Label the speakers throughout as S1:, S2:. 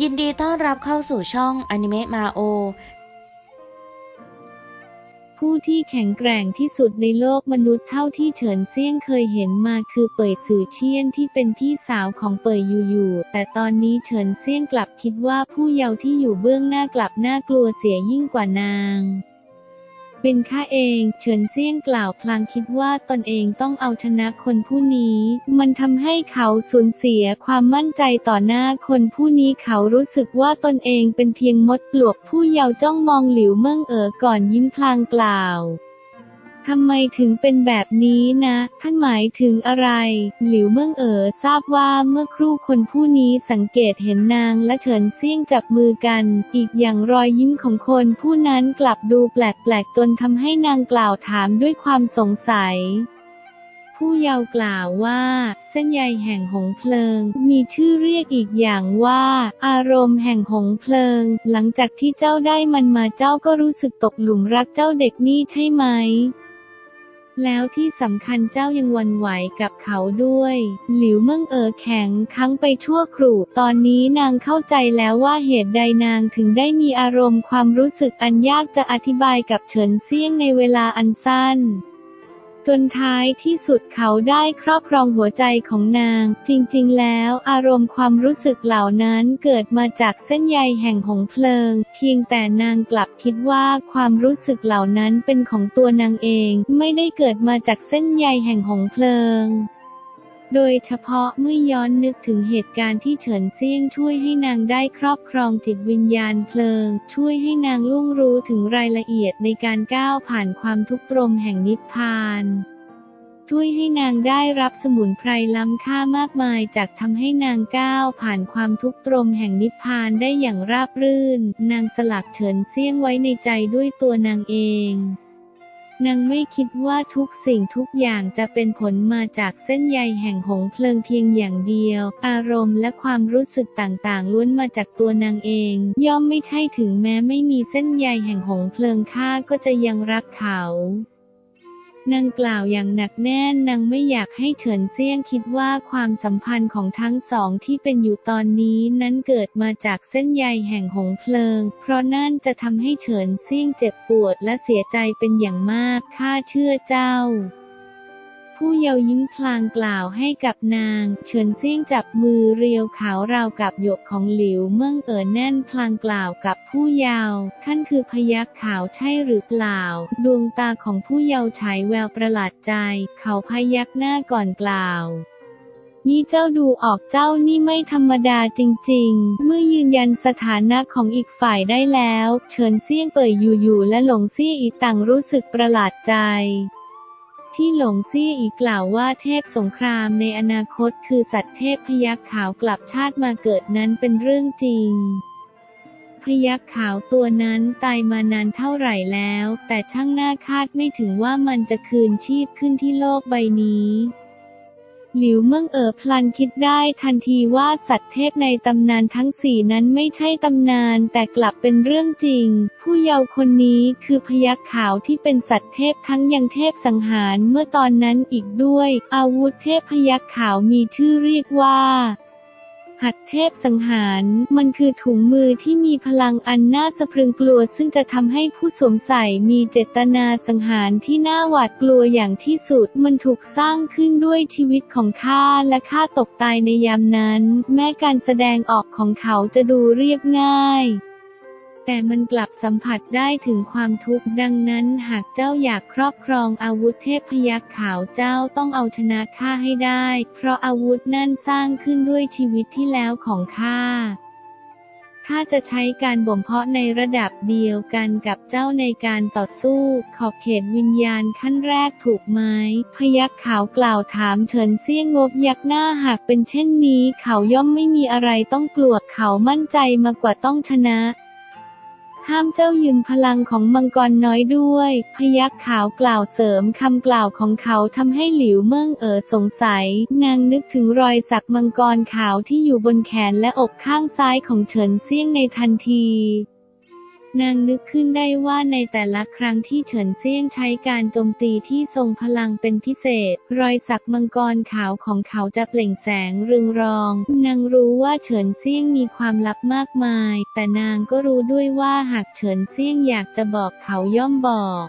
S1: ยินดีต้อนรับเข้าสู่ช่องอนิเมะมาโอ
S2: ผู้ที่แข็งแกร่งที่สุดในโลกมนุษย์เท่าที่เฉินเซี่ยงเคยเห็นมาคือเป่ยสื่อเชียนที่เป็นพี่สาวของเป่ยยูยูแต่ตอนนี้เฉินเซี่ยงกลับคิดว่าผู้เยาว์ที่อยู่เบื้องหน้ากลับน่ากลัวเสียยิ่งกว่านาง เป็นข้าเอง เฉินเซี่ยงกล่าวพลางคิดว่าตนเองต้องเอาชนะคนผู้นี้ มันทำให้เขาสูญเสียความมั่นใจต่อหน้าคนผู้นี้เขารู้สึกว่าตนเองเป็นเพียงมดปลวกผู้เยาจ้องมองหลิวเมิ่งเอ๋อก่อนยิ้มพลางกล่าว ทำไมถึงเป็นแบบนี้นะ ท่านหมายถึงอะไร หลิวเมิ่งเอ๋อทราบว่าเมื่อครู่คนผู้นี้สังเกตเห็นนางและเฉินเซี่ยงจับมือกัน อีกอย่างรอยยิ้มของคนผู้นั้นกลับดูแปลกๆจนทำให้นางกล่าวถามด้วยความสงสัยผู้เยาวกล่าวว่า เส้นใยแห่งหงเพลิง มีชื่อเรียกอีกอย่างว่า อารมณ์แห่งหงเพลิง หลังจากที่เจ้าได้มันมาเจ้าก็รู้สึกตกหลุมรักเจ้าเด็กนี่ใช่ไหม แล้วที่สำคัญเจ้ายังวันไหวกับเขาด้วย หลิวเมิ่งเอ๋อแข็งค้างไปชั่วครู่ ตอนนี้นางเข้าใจแล้วว่าเหตุใดนางถึงได้มีอารมณ์ความรู้สึกอันยากจะอธิบายกับเฉินเซี่ยงในเวลาอันสั้น จนท้ายที่สุดเขาได้ครอบครองหัวใจของนาง จริงๆ แล้วอารมณ์ความรู้สึกเหล่านั้นเกิดมาจากเส้นใยแห่งหงเพลิง เพียงแต่นางกลับคิดว่าความรู้สึกเหล่านั้นเป็นของตัวนางเอง ไม่ได้เกิดมาจากเส้นใยแห่งหงเพลิง โดยเฉพาะเมื่อย้อนนึกถึงเหตุการณ์ที่เฉินเซี่ยงช่วยให้นางได้ครอบครองจิตวิญญาณเพลิง ช่วยให้นางล่วงรู้ถึงรายละเอียดในการก้าวผ่านความทุกข์ตรมแห่งนิพพานช่วยให้นางได้รับสมุนไพรล้ำค่ามากมายจากทำให้นางก้าวผ่านความทุกข์ตรมแห่งนิพพานได้อย่างราบรื่น นางสลักเฉินเซี่ยงไว้ในใจด้วยตัวนางเอง นางไม่คิดว่าทุกสิ่งทุกอย่างจะเป็นผลมาจากเส้นใยแห่งหงเพลิงเพียงอย่างเดียว อารมณ์และความรู้สึกต่างๆล้วนมาจากตัวนางเอง ย่อมไม่ใช่ถึงแม้ไม่มีเส้นใยแห่งหงเพลิงข้าก็จะยังรักเขา นางกล่าวอย่างหนักแน่นนางไม่อยากให้เฉินเซี่ยงคิดว่าความสัมพันธ์ของทั้งสองที่เป็นอยู่ตอนนี้นั้นเกิดมาจากเส้นใยแห่งหงเพลิง เพราะนั่นจะทำให้เฉินเซี่ยงเจ็บปวดและเสียใจเป็นอย่างมากข้าเชื่อเจ้า ผู้เยาว์ยิ้มพลางกล่าวให้กับนาง เฉินเซี่ยงจับมือเรียวขาวราวกับหยกของหลิวเมื่งเอ๋อแน่นพลางกล่าวกับผู้เยาว์ท่านคือพยักขาวใช่หรือเปล่า ดวงตาของผู้เยาว์ฉายแววประหลาดใจ เขาพยักหน้าก่อนกล่าวนี่เจ้าดูออกเจ้านี่ไม่ธรรมดาจริงๆ เมื่อยืนยันสถานะของอีกฝ่ายได้แล้ว เฉินเซี่ยงเป่ยอยู่ๆและหลงเซี่ยอีต่างรู้สึกประหลาดใจ ที่หลงซี่อีกล่าวว่าเทพสงครามในอนาคตคือสัตว์เทพพยักขาวกลับชาติมาเกิดนั้นเป็นเรื่องจริง พยักขาวตัวนั้นตายมานานเท่าไหร่แล้ว แต่ช่างน่าคาดไม่ถึงว่ามันจะคืนชีพขึ้นที่โลกใบนี้ หลิวเมิ่งเอ๋อพลันคิดได้ทันทีว่าสัตว์เทพในตำนานทั้งสี่นั้นไม่ใช่ตำนานแต่กลับเป็นเรื่องจริง ผู้เยาว์คนนี้คือพยักขาวที่เป็นสัตว์เทพทั้งยังเทพสังหารเมื่อตอนนั้นอีกด้วย อาวุธเทพพยักขาวมีชื่อเรียกว่า หัดเทพสังหาร มันคือถุงมือที่มีพลังอันน่าสะพรึงกลัว ซึ่งจะทำให้ผู้สวมใส่มีเจตนาสังหารที่น่าหวาดกลัวอย่างที่สุด มันถูกสร้างขึ้นด้วยชีวิตของข้าและข้าตกตายในยามนั้น แม้การแสดงออกของเขาจะดูเรียบง่าย แต่มันกลับสัมผัสได้ถึงความทุกข์ดังนั้นหากเจ้าอยากครอบครองอาวุธเทพพยักขาวเจ้าต้องเอาชนะข้าให้ได้ เพราะอาวุธนั่นสร้างขึ้นด้วยชีวิตที่แล้วของข้าข้าจะใช้การบ่มเพาะในระดับเดียวกันกับเจ้าในการต่อสู้ ขอบเขตวิญญาณขั้นแรกถูกไหมพยักขาวกล่าวถามเฉินเซี่ยงงบยักหน้าหากเป็นเช่นนี้ เขาย่อมไม่มีอะไรต้องกลัวเขามั่นใจมากกว่าต้องชนะ ห้ามเจ้ายืมพลังของมังกรน้อยด้วย พยักขาวกล่าวเสริมคำกล่าวของเขาทำให้หลิวเมิ่งเอ๋อสงสัย นางนึกถึงรอยสักมังกรขาวที่อยู่บนแขนและอกข้างซ้ายของเฉินเซี่ยงในทันที นางนึกขึ้นได้ว่าในแต่ละครั้งที่เฉินเซี่ยงใช้การโจมตีที่ทรงพลังเป็นพิเศษ รอยสักมังกรขาวของเขาจะเปล่งแสงเรืองรอง นางรู้ว่าเฉินเซี่ยงมีความลับมากมาย แต่นางก็รู้ด้วยว่าหากเฉินเซี่ยงอยากจะบอกเขาย่อมบอก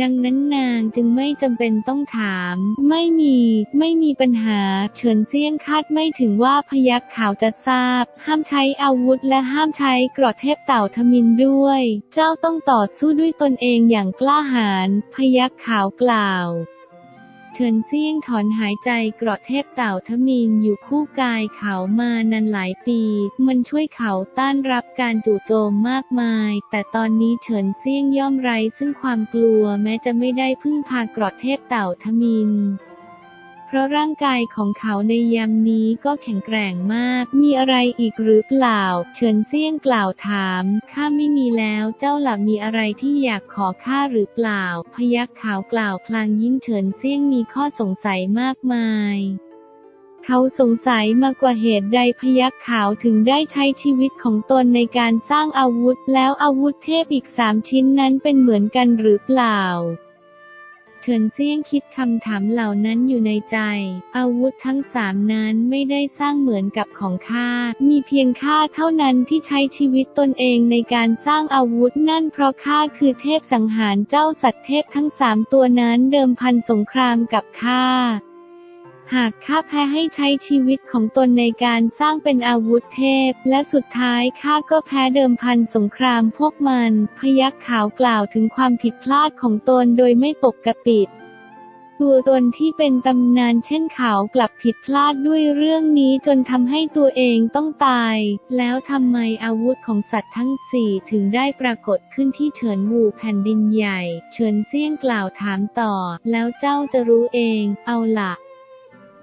S2: ดังนั้นนางจึงไม่จำเป็นต้องถาม ไม่มี ไม่มีปัญหา เฉินเซี่ยงคาดไม่ถึงว่าพยักขาวจะทราบ ห้ามใช้อาวุธและห้ามใช้กรอดเทพเต่าทมินด้วย เจ้าต้องต่อสู้ด้วยตนเองอย่างกล้าหาญพยักขาวกล่าว เฉินเซี่ยงถอนหายใจเกราะเทพเต่าทมินอยู่คู่กายเขามานานหลายปี มันช่วยเขาต้านรับการจู่โจมมากมาย แต่ตอนนี้เฉินเซี่ยงย่อมไร้ซึ่งความกลัวแม้จะไม่ได้พึ่งพาเกราะเทพเต่าทมิน เพราะร่างกายของเขาในยามนี้ก็แข็งแกร่งมาก มีอะไรอีกหรือเปล่า เฉินเซี่ยงกล่าวถาม ข้าไม่มีแล้วเจ้าหลับมีอะไรที่อยากขอข้าหรือเปล่า พยักขาวกล่าวพลางยิ้มเฉินเซี่ยงมีข้อสงสัยมากมายเขาสงสัยมากกว่าเหตุใดพยักขาวถึงได้ใช้ชีวิตของตนในการสร้างอาวุธ แล้วอาวุธเทพอีกสามชิ้นนั้นเป็นเหมือนกันหรือเปล่า ฉินเซี่ยงคิดคำถามเหล่านั้นอยู่ในใจ อาวุธทั้งสามนั้นไม่ได้สร้างเหมือนกับของข้า มีเพียงข้าเท่านั้นที่ใช้ชีวิตตนเองในการสร้างอาวุธนั่นเพราะข้าคือเทพสังหารเจ้าสัตว์เทพทั้งสามตัวนั้นเดิมพันสงครามกับข้า หากข้าแพ้ให้ใช้ชีวิตของตนในการสร้างเป็นอาวุธเทพ และสุดท้ายข้าก็แพ้เดิมพันสงครามพวกมัน พยักขาวกล่าวถึงความผิดพลาดของตนโดยไม่ปกปิดตัวตนที่เป็นตำนานเช่นเขากลับผิดพลาดด้วยเรื่องนี้จนทำให้ตัวเองต้องตาย แล้วทำไมอาวุธของสัตว์ทั้งสี่ถึงได้ปรากฏขึ้นที่เฉินวูแผ่นดินใหญ่ เฉินเซี่ยงกล่าวถามต่อ แล้วเจ้าจะรู้เอง เอาล่ะ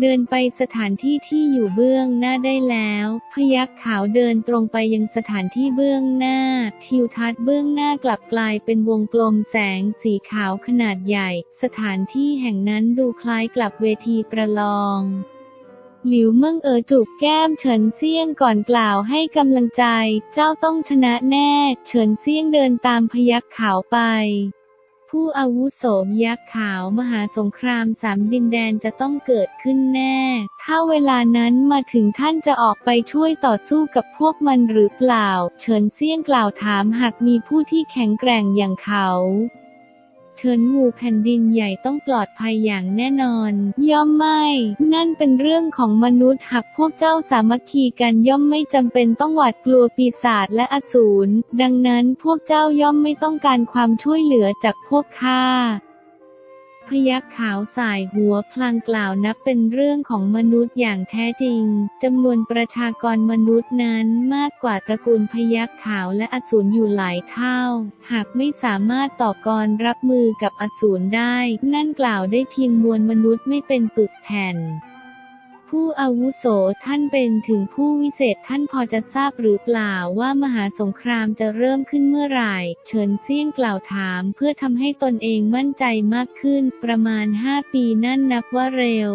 S2: เดินไปสถานที่ที่อยู่เบื้องหน้าได้แล้ว พยักขาวเดินตรงไปยังสถานที่เบื้องหน้า ทิวทัศน์เบื้องหน้ากลับกลายเป็นวงกลมแสงสีขาวขนาดใหญ่ สถานที่แห่งนั้นดูคล้ายกลับเวทีประลองหลิวเมิงเอ๋อจูบแก้มเฉินเซียงก่อนกล่าวให้กำลังใจ เจ้าต้องชนะแน่ เฉินเซียงเดินตามพยักขาวไป ผู้อาวุโสมยักษ์ขาวมหาสงครามสามดินแดนจะต้องเกิดขึ้นแน่ ถ้าเวลานั้นมาถึงท่านจะออกไปช่วยต่อสู้กับพวกมันหรือเปล่า เฉินเซี่ยงกล่าวถามหากมีผู้ที่แข็งแกร่งอย่างเขา เชิญงูแผ่นดินใหญ่ต้องปลอดภัยอย่างแน่นอน ย่อมไม่ นั่นเป็นเรื่องของมนุษย์หากพวกเจ้าสามัคคีกันย่อมไม่จำเป็นต้องหวาดกลัวปีศาจและอสูรดังนั้นพวกเจ้าย่อมไม่ต้องการความช่วยเหลือจากพวกข้า พยักขาวสายหัวพลางกล่าวนับเป็นเรื่องของมนุษย์อย่างแท้จริงจำนวนประชากรมนุษย์นั้นมากกว่าตระกูลพยักขาวและอสูรอยู่หลายเท่า หากไม่สามารถต่อกรรับมือกับอสูรได้ นั่นกล่าวได้เพียงมวลมนุษย์ไม่เป็นปึกแผ่น ผู้อาวุโสท่านเป็นถึงผู้วิเศษท่านพอจะทราบหรือเปล่าว่ามหาสงครามจะเริ่มขึ้นเมื่อไหร่ เฉินเซี่ยงกล่าวถามเพื่อทำให้ตนเองมั่นใจมากขึ้น ประมาณ 5 ปีนั่นนับว่าเร็ว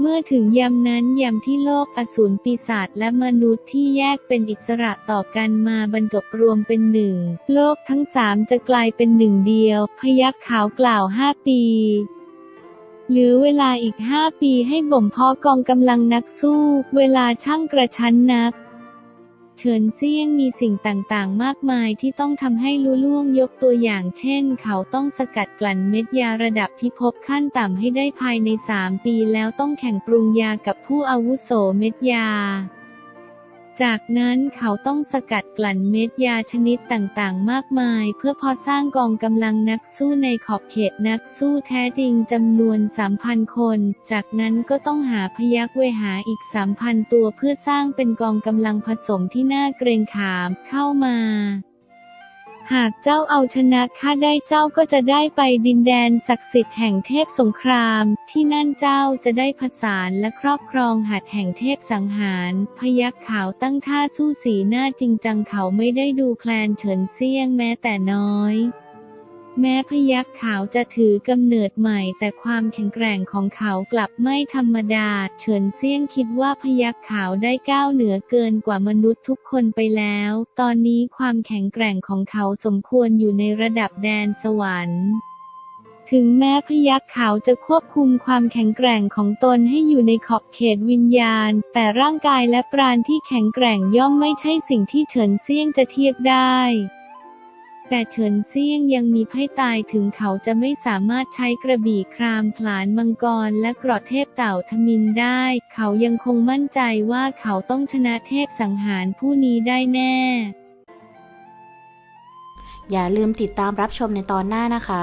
S2: เมื่อถึงยามนั้นยามที่โลกอสูรปีศาจและมนุษย์ที่แยกเป็นอิสระต่อกันมาบรรจบรวมเป็นหนึ่ง โลกทั้งสามจะกลายเป็นหนึ่งเดียว พยักขาวกล่าวห้าปี เหลือเวลาอีกห้าปีให้บ่มเพาะกองกำลังนักสู้ เวลาช่างกระชั้นนัก เฉินเซี่ยงมีสิ่งต่างๆ มากมายที่ต้องทำให้ลุล่วงยกตัวอย่าง เช่น เขาต้องสกัดกลั่นเม็ดยาระดับพิภพขั้นต่ำให้ได้ภายใน 3 ปีแล้วต้องแข่งปรุงยากับผู้อาวุโสเม็ดยา จากนั้นเขาต้องสกัดกลั่นเม็ดยาชนิดต่างๆ มากมาย เพื่อพอสร้างกองกำลังนักสู้ในขอบเขตนักสู้แท้จริงจำนวน 3,000 คน จากนั้นก็ต้องหาพยักเวหาอีก 3,000 ตัวเพื่อสร้างเป็นกองกำลังผสมที่น่าเกรงขามเข้ามา หากเจ้าเอาชนะข้าได้เจ้าก็จะได้ไปดินแดนศักดิ์สิทธิ์แห่งเทพสงคราม ที่นั่นเจ้าจะได้ผสานและครอบครองหัดแห่งเทพสังหาร พยักขาวตั้งท่าสู้สีหน้าจริงจังเขาไม่ได้ดูแคลนเฉินเซี่ยงแม้แต่น้อย แม้พยัคฆ์ขาวจะถือกำเนิดใหม่ แต่ความแข็งแกร่งของเขากลับไม่ธรรมดา เฉินเซียงคิดว่าพยัคฆ์ขาวได้ก้าวเหนือเกินกว่ามนุษย์ทุกคนไปแล้ว ตอนนี้ความแข็งแกร่งของเขาสมควรอยู่ในระดับแดนสวรรค์ถึงแม้พยัคฆ์ขาวจะควบคุมความแข็งแกร่งของตนให้อยู่ในขอบเขตวิญญาณ แต่ร่างกายและปราณที่แข็งแกร่งย่อมไม่ใช่สิ่งที่เฉินเซียงจะเทียบได้ แต่เฉินเซี่ยงยังมีไพ่ตายถึงเขาจะไม่สามารถใช้กระบี่ครามผลานมังกรและกรอเทพเต่าทมินได้ เขายังคงมั่นใจว่าเขาต้องชนะเทพสังหารผู้นี้ได้แน่
S1: อย่าลืมติดตามรับชมในตอนหน้านะคะ